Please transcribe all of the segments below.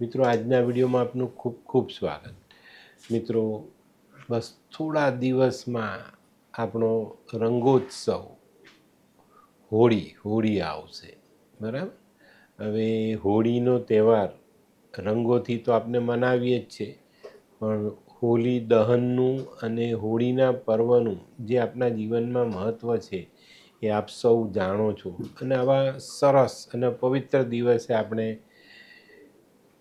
મિત્રો, આજના વિડીયોમાં આપનું ખૂબ ખૂબ સ્વાગત. મિત્રો, બસ થોડા દિવસમાં આપણો રંગોત્સવ હોળી હોળી આવશે. બરાબર? હવે હોળીનો તહેવાર રંગોથી તો આપણે મનાવીએ જ છે પણ હોળી દહનનું અને હોળીના પર્વનું જે આપણા જીવનમાં મહત્ત્વ છે, એ આપ સૌ જાણો છો. અને આવા સરસ અને પવિત્ર દિવસે આપણે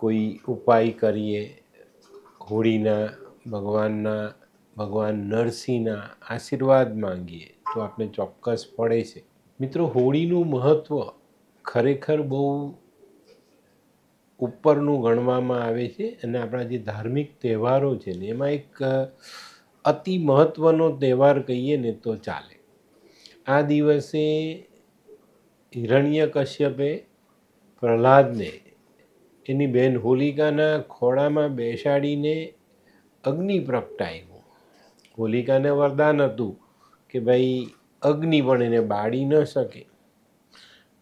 કોઈ ઉપાય કરીએ, હોળીના, ભગવાનના, ભગવાન નરસિંહના આશીર્વાદ માંગીએ, તો આપણે ચોક્કસ પડે છે. મિત્રો, હોળીનું મહત્ત્વ ખરેખર બહુ ઉપરનું ગણવામાં આવે છે અને આપણા જે ધાર્મિક તહેવારો છે ને, એમાં એક અતિ મહત્ત્વનો તહેવાર કહીએ ને તો ચાલે. આ દિવસે હિરણ્ય કશ્યપે પ્રહલાદને એની બેન હોલિકાના ખોળામાં બેસાડીને અગ્નિ પ્રગટાવ્યો. હોલિકાને વરદાન હતું કે ભાઈ, અગ્નિ પણ એને બાળી ન શકે.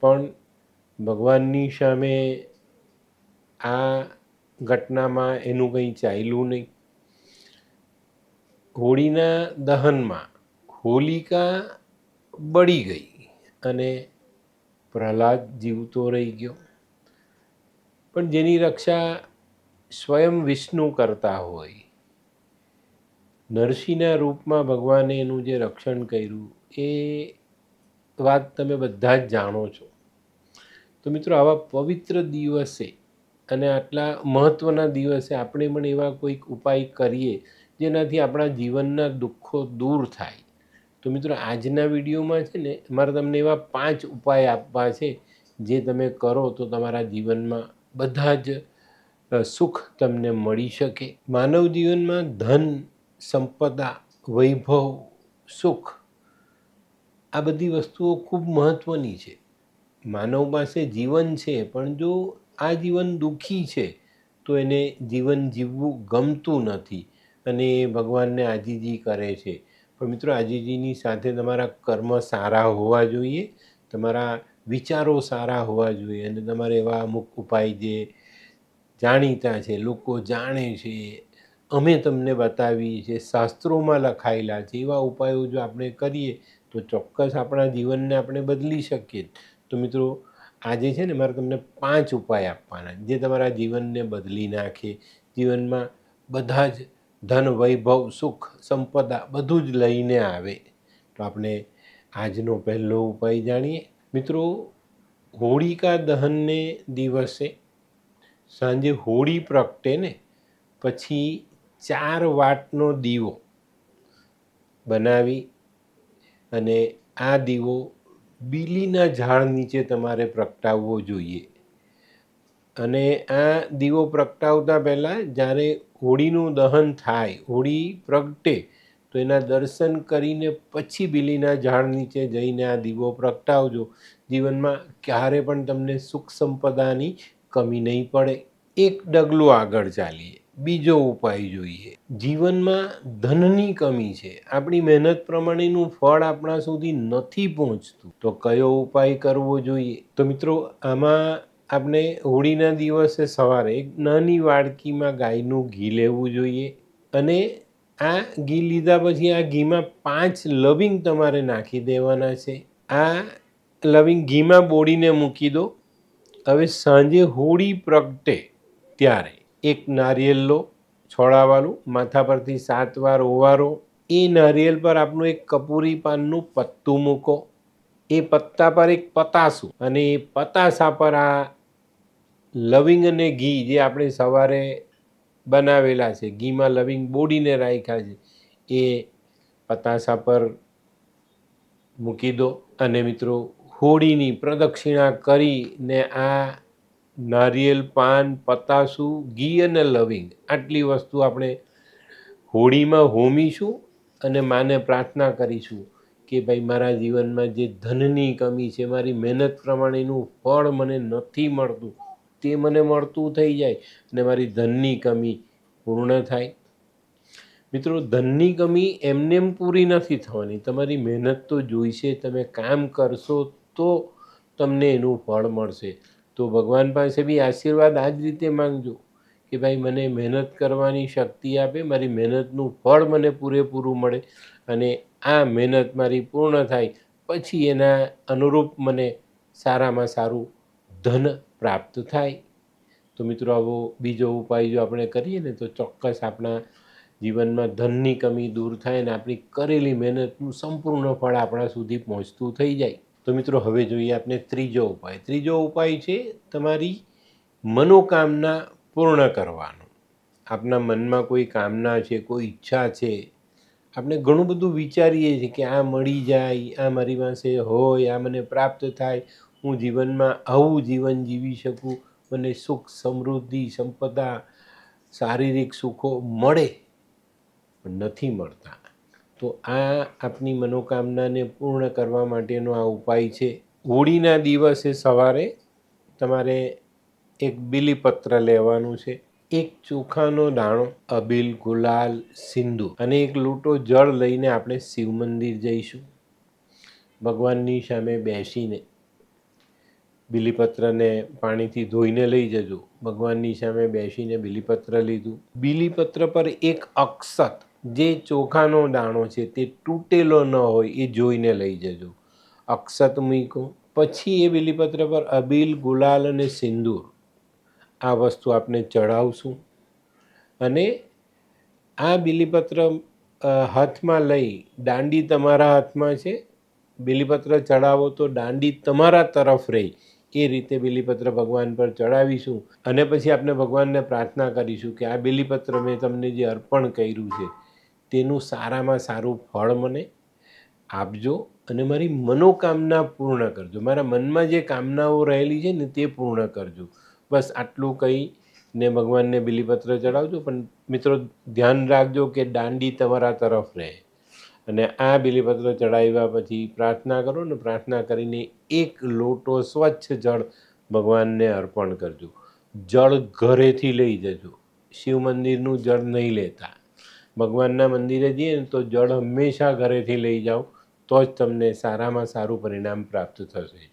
પણ ભગવાનની સામે આ ઘટનામાં એનું કંઈ ચાલ્યું નહીં. હોળીના દહનમાં હોલિકા બળી ગઈ અને પ્રહલાદ જીવતો રહી ગયો. પણ જેની રક્ષા સ્વયં વિષ્ણુ કરતા હોય. નરસિંહના રૂપમાં ભગવાને એનું જે રક્ષણ કર્યું, એ વાત તમે બધા જ જાણો છો. તો મિત્રો, આવા પવિત્ર દિવસે અને આટલા મહત્ત્વના દિવસે આપણે પણ એવા કોઈક ઉપાય કરીએ, જેનાથી આપણા જીવનના દુઃખો દૂર થાય. તો મિત્રો, આજના વિડીયોમાં છે ને, મારે તમને એવા પાંચ ઉપાય આપવા છે, જે તમે કરો તો તમારા જીવનમાં બધા જ સુખ તમને મળી શકે. માનવ જીવનમાં ધન, સંપદા, વૈભવ, સુખ, આ બધી વસ્તુઓ ખૂબ મહત્ત્વની છે. માનવ પાસે જીવન છે, પણ જો આ જીવન દુઃખી છે, તો એને જીવન જીવવું ગમતું નથી અને એ ભગવાનને આજીજી કરે છે. પણ મિત્રો, આજીજીની સાથે તમારા કર્મ સારા હોવા જોઈએ. તમારા વિચારો સારા હોવા જોઈએ અને તમારે એવા અમુક ઉપાય જે જાણીતા છે, લોકો જાણે છે, અમે તમને બતાવીએ છીએ, શાસ્ત્રોમાં લખાયેલા છે, એવા ઉપાયો જો આપણે કરીએ તો ચોક્કસ આપણા જીવનને આપણે બદલી શકીએ. તો મિત્રો, આજે છે ને મારે તમને પાંચ ઉપાય આપવાના, જે તમારા જીવનને બદલી નાખે, જીવનમાં બધા જ ધન, વૈભવ, સુખ, સંપદા બધું જ લઈને આવે. તો આપણે આજનો પહેલો ઉપાય જાણીએ. મિત્રો, હોળિકા દહનને દિવસે સાંજે હોળી પ્રગટે ને પછી ચાર વાટનો દીવો બનાવી અને આ દીવો બીલીના ઝાડ નીચે તમારે પ્રગટાવવો જોઈએ. અને આ દીવો પ્રગટાવતા પહેલાં જ્યારે હોળીનું દહન થાય, હોળી પ્રગટે તો એના દર્શન કરીને પછી બીલીના ઝાડ નીચે જઈને આ દીવો પ્રગટાવજો. જીવનમાં ક્યારે પણ તમને સુખ સંપદાની કમી નહીં પડે. એક ડગલું આગળ ચાલીએ, બીજો ઉપાય જોઈએ. જીવનમાં ધનની કમી છે. આપણી મહેનત પ્રમાણેનું ફળ આપણા સુધી નથી પહોંચતું. તો કયો ઉપાય કરવો જોઈએ? તો મિત્રો, આમાં આપણે હોળીના દિવસે સવારે એક નાની વાડકીમાં ગાયનું ઘી લેવું જોઈએ અને આ ઘી લીધા પછી આ ઘીમાં પાંચ લવિંગ તમારે નાખી દેવાના છે. આ લવિંગ ઘીમાં બોળીને મૂકી દો. હવે સાંજે હોળી પ્રગટે ત્યારે એક નારિયેલ લો છોડાવાળું માથા પરથી સાત વાર ઓવારો. એ નારિયેલ પર આપણું એક કપૂરી પાનનું પત્તું મૂકો. એ પત્તા પર એક પતાસું અને એ પતાસા પર આ લવિંગ અને ઘી જે આપણે સવારે બનાવેલા છે. ઘીમાં લવિંગ બોડીને રાખ્યા છે. એ પતાસા પર મૂકી દો અને મિત્રો હોળીની પ્રદક્ષિણા કરીને આ નારિયેલ પાન, પતાસું, ઘી અને લવિંગ આટલી વસ્તુ આપણે હોળીમાં હોમીશું અને માને પ્રાર્થના કરીશું કે ભાઈ મારા જીવનમાં જે ધનની કમી છે, મારી મહેનત પ્રમાણેનું ફળ મને નથી મળતું તે મને મળતું થઈ જાય અને મારી ધનની કમી પૂર્ણ થાય. મિત્રો, ધનની કમી એમનેમ પૂરી નથી થવાની. તમારી મહેનત તો જોઈશે, તમે કામ કરશો તો તમને એનું ફળ મળશે. તો ભગવાન પાસે બી આશીર્વાદ આ જ રીતે માંગજો કે ભાઈ, મને મહેનત કરવાની શક્તિ આપે, મારી મહેનતનું ફળ મને પૂરેપૂરું મળે અને આ મહેનત મારી પૂર્ણ થાય. પછી એના અનુરૂપ મને સારામાં સારું ધન પ્રાપ્ત થાય. તો મિત્રો, આવો બીજો ઉપાય જો આપણે કરીએ ને, તો ચોક્કસ આપણા જીવનમાં ધનની કમી દૂર થાય અને આપણી કરેલી મહેનતનું સંપૂર્ણ ફળ આપણા સુધી પહોંચતું થઈ જાય. તો મિત્રો, હવે જોઈએ આપણે ત્રીજો ઉપાય. ત્રીજો ઉપાય છે તમારી મનોકામના પૂર્ણ કરવાનો. આપના મનમાં કોઈ કામના છે, કોઈ ઈચ્છા છે, આપણે ઘણું બધું વિચારીએ છીએ કે આ મળી જાય, આ મારી પાસે હોય, આ મને પ્રાપ્ત થાય. હું જીવનમાં આવું જીવન જીવી શકું, મને સુખ, સમૃદ્ધિ, સંપદા, શારીરિક સુખો મળે નથી મળતા. તો આ આપની મનોકામનાને પૂર્ણ કરવા માટેનો આ ઉપાય છે. હોળીના દિવસે સવારે તમારે એક બિલીપત્ર લેવાનું છે. એક ચોખાનો દાણો, અબીલ, ગુલાલ સિંધુ અને એક લોટો જળ લઈને આપણે શિવ મંદિર જઈશું. ભગવાનની સામે બેસીને બીલીપત્રને પાણીથી ધોઈને લઈ જજો. ભગવાનની સામે બેસીને બિલીપત્ર લીધું. બિલીપત્ર પર એક અક્ષત, જે ચોખાનો દાણો છે તે તૂટેલો ન હોય એ જોઈને લઈ જજો. અક્ષત મૂકો. પછી એ બીલીપત્ર પર અબીલ, ગુલાલ અને સિંદૂર. આ વસ્તુ આપણે ચઢાવશું. અને આ બીલીપત્ર હાથમાં લઈ, દાંડી તમારા હાથમાં છે. બીલીપત્ર ચડાવો તો દાંડી તમારા તરફ રહી. એ રીતે બિલીપત્ર ભગવાન પર ચડાવીશું? અને પછી આપણે ભગવાનને પ્રાર્થના કરીશું કે આ બિલીપત્ર મેં તમને જે અર્પણ કર્યું છે, તેનું સારામાં સારું ફળ મને આપજો અને મારી મનોકામના પૂર્ણ કરજો. મારા મનમાં જે કામનાઓ રહેલી છે ને તે પૂર્ણ કરજો. બસ આટલું કહી ને ભગવાનને બિલીપત્ર ચડાવજો. પણ મિત્રો, ધ્યાન રાખજો કે દાંડી તમારા તરફ રહે. અને આ બીલીપત્ર ચડાવ્યા પછી પ્રાર્થના કરો ને પ્રાર્થના કરીને એક લોટો સ્વચ્છ જળ ભગવાનને અર્પણ કરજો. જળ ઘરેથી લઈ જજો. શિવ મંદિરનું જળ નહીં લેતા. ભગવાનના મંદિરે જઈએ ને તો જળ હંમેશા ઘરેથી લઈ જાઓ, તો જ તમને સારામાં સારું પરિણામ પ્રાપ્ત થશે.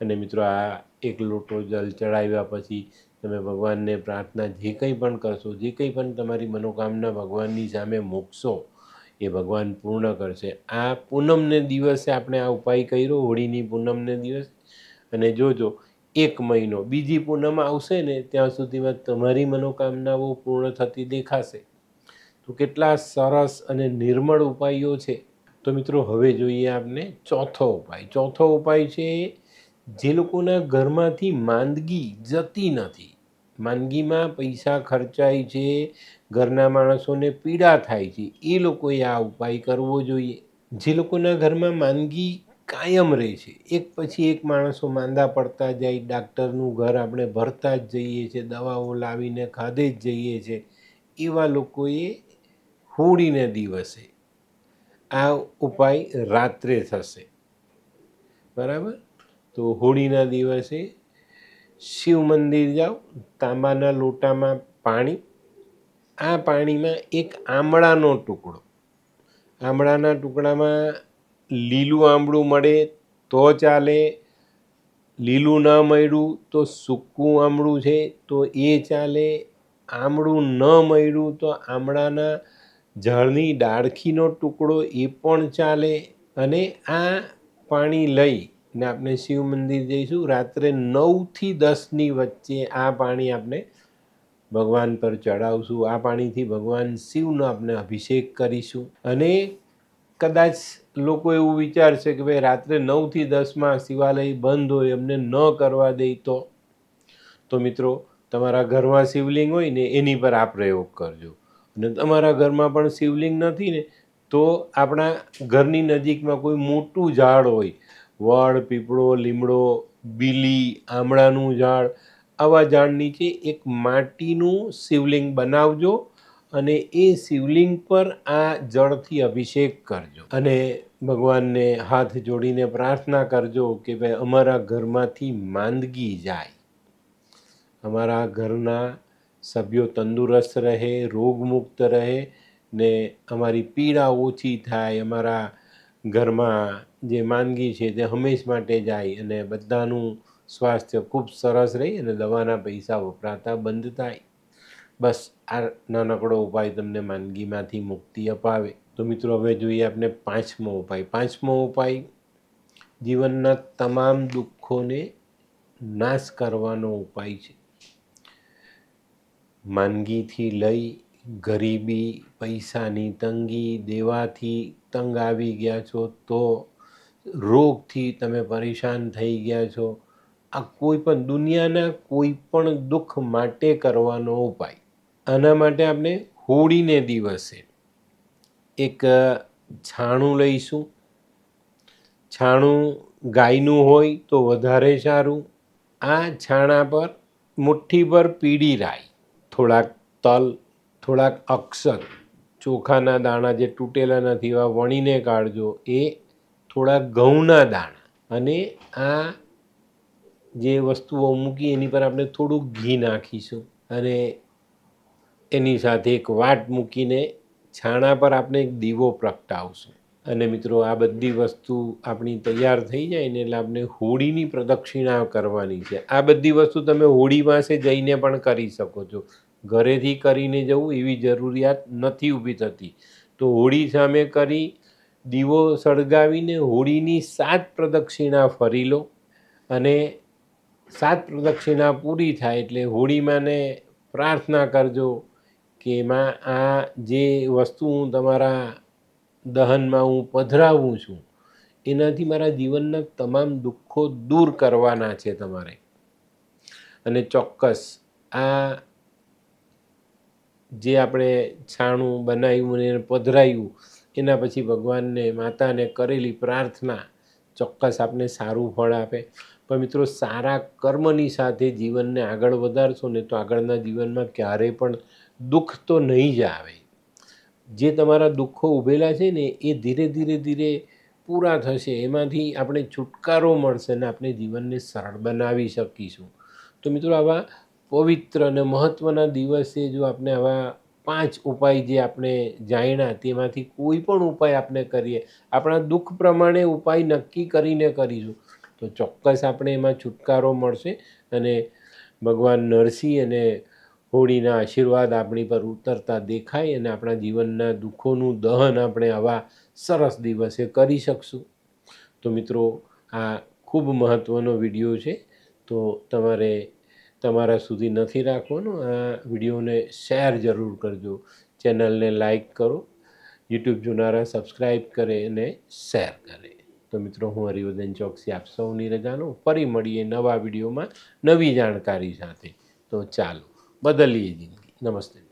અને મિત્રો, આ એક લોટો જલ ચડાવ્યા પછી તમે ભગવાનને પ્રાર્થના જે કંઈ પણ કરશો, જે કંઈ પણ તમારી મનોકામના ભગવાનની સામે મૂકશો એ ભગવાન પૂર્ણ કરશે. આ પૂનમને દિવસે આપણે આ ઉપાય કર્યો, હોળીની પૂનમને દિવસ. અને જોજો, એક મહિનો, બીજી પૂનમ આવશે ને, ત્યાં સુધીમાં તમારી મનોકામનાઓ પૂર્ણ થતી દેખાશે. તો કેટલા સરસ અને નિર્મળ ઉપાયો છે. તો મિત્રો, હવે જોઈએ આપને ચોથો ઉપાય. ચોથો ઉપાય છે, જે લોકોના ઘરમાંથી માંદગી જતી નથી. માંદગીમાં પૈસા ખર્ચાય છે, ઘરના માણસોને પીડા થાય છે, એ લોકોએ આ ઉપાય કરવો જોઈએ. જે લોકોના ઘરમાં માંદગી કાયમ રહે છે, એક પછી એક માણસો માંદા પડતા જાય, ડાક્ટરનું ઘર આપણે ભરતા જ જઈએ છીએ, દવાઓ લાવીને ખાધે જ જઈએ છીએ, એવા લોકોએ હોળીને દિવસે આ ઉપાય રાત્રે થશે. બરાબર? તો હોળીના દિવસે શિવ મંદિર જાઓ, તાંબાના લોટામાં પાણી. આ પાણીમાં એક આમળાનો ટુકડો. આમળાના ટુકડામાં લીલું આમળું મળે તો ચાલે. લીલું ન મળ્યું તો સૂકું આમળું છે તો એ ચાલે. આમળું ન મળ્યું તો આમળાના ઝાડની ડાળખીનો ટુકડો એ પણ ચાલે. અને આ પાણી લઈ ને આપણે શિવ મંદિર જઈશું. રાત્રે નવથી દસની વચ્ચે આ પાણી આપણે ભગવાન પર ચડાવશું આ પાણીથી ભગવાન શિવનો આપણે અભિષેક કરીશું. અને કદાચ લોકો એવું વિચારશે કે ભાઈ રાત્રે નવથી દસમાં શિવાલય બંધ હોય એમને ન કરવા દે તો. તો મિત્રો, તમારા ઘરમાં શિવલિંગ હોય ને એની પર આ પ્રયોગ કરજો. અને તમારા ઘરમાં પણ શિવલિંગ નથી ને, તો આપણા ઘરની નજીકમાં કોઈ મોટું ઝાડ હોય વડ પીપળો, લીમડો, બીલી, આમળાનું ઝાડ, આવા ઝાડ નીચે એક માટીનું શિવલિંગ બનાવજો અને એ શિવલિંગ પર આ જળથી અભિષેક કરજો. અને ભગવાનને હાથ જોડીને પ્રાર્થના કરજો કે ભાઈ અમારા ઘરમાંથી માંદગી જાય. અમારા ઘરના સભ્યો તંદુરસ્ત રહે, રોગમુક્ત રહે ને અમારી પીડા ઓછી થાય, અમારા ઘરમાં જે માંદગી છે તે હંમેશ માટે જાય અને બધાનું સ્વાસ્થ્ય ખૂબ સરસ રહી અને દવાના પૈસા વપરાતા બંધ થાય. બસ આ નાનકડો ઉપાય તમને માંદગીમાંથી મુક્તિ અપાવે. તો મિત્રો, હવે જોઈએ આપણે પાંચમો ઉપાય. પાંચમો ઉપાય, જીવનના તમામ દુઃખોને નાશ કરવાનો ઉપાય છે. માંદગીથી લઈ ગરીબી, પૈસાની તંગી, દેવાથી તંગ આવી ગયા છો તો રોગથી તમે પરેશાન થઈ ગયા છો. આ કોઈ પણ દુનિયાના કોઈ પણ દુઃખ માટે કરવાનો ઉપાય. આના માટે આપણે હોળીને દિવસે એક છાણું લઈશું. છાણું ગાયનું હોય તો વધારે સારું. આ છાણા પર મુઠ્ઠી પર પીળી રાઈ, થોડાક તલ, થોડાક અક્ષર, ચોખાના દાણા જે તૂટેલા નથી એવા વણીને કાઢજો. એ થોડા ઘઉંના દાણા અને આ જે વસ્તુઓ મૂકી એની પર આપણે થોડુંક ઘી નાખીશું અને એની સાથે એક વાટ મૂકીને છાણા પર આપણે એક દીવો પ્રગટાવશું. અને મિત્રો, આ બધી વસ્તુ આપણી તૈયાર થઈ જાય ને એટલે આપણે હોળીની પ્રદક્ષિણા કરવાની છે. આ બધી વસ્તુ તમે હોળી પાસે જઈને પણ કરી શકો છો. ઘરેથી કરીને જવું એવી જરૂરિયાત નથી ઊભી થતી. તો હોળી સામે કરી દીવો સળગાવીને હોળીની સાત પ્રદક્ષિણા ફરી લો અને સાત પ્રદક્ષિણા પૂરી થાય એટલે હોળીમાંને પ્રાર્થના કરજો કે એમાં આ જે વસ્તુ હું તમારા દહનમાં હું પધરાવું છું, એનાથી મારા જીવનના તમામ દુઃખો દૂર કરવાના છે તમારે. અને ચોક્કસ આ જે આપણે છાણું બનાવ્યું અને પધરાયું એના પછી ભગવાનને, માતાને કરેલી પ્રાર્થના ચોક્કસ આપને સારું ફળ આપે. પણ મિત્રો, સારા કર્મની સાથે જીવનને આગળ વધારશો ને તો આગળના જીવનમાં ક્યારેય પણ દુઃખ તો નહીં જ આવે. જે તમારા દુઃખો ઊભેલા છે ને, એ ધીરે ધીરે ધીરે પૂરા થશે. એમાંથી આપણે છુટકારો મળશે ને આપણે જીવનને સરળ બનાવી શકીશું. તો મિત્રો, આવા પવિત્ર અને મહત્ત્વના દિવસે જો આપણે આવા પાંચ ઉપાય જે આપણે જાણ્યા, તેમાંથી કોઈ પણ ઉપાય આપણે કરીએ. આપણા દુઃખ પ્રમાણે ઉપાય નક્કી કરીને કરીશું. તો ચોક્કસ આપણે એમાં છુટકારો મળશે અને ભગવાન નરસિંહ અને હોળીના આશીર્વાદ આપણી પર ઉતરતા દેખાય અને આપણા જીવનના દુઃખોનું દહન આપણે આવા સરસ દિવસે કરી શકશું. તો મિત્રો, આ ખૂબ મહત્ત્વનો વીડિયો છે. તો તમારે તમારા સુધી નથી રાખવાનો. આ વિડીયોને શેર જરૂર કરજો. ચેનલને લાઈક કરો. યુટ્યુબ જોનારા સબસ્ક્રાઈબ કરે અને શેર કરે. તો મિત્રો, હું હરિવર્ધન ચોકસી આપ સૌની રજાનો ફરી મળીએ નવા વિડીયોમાં નવી જાણકારી સાથે. તો ચાલો, બદલીએ જિંદગી. નમસ્તે.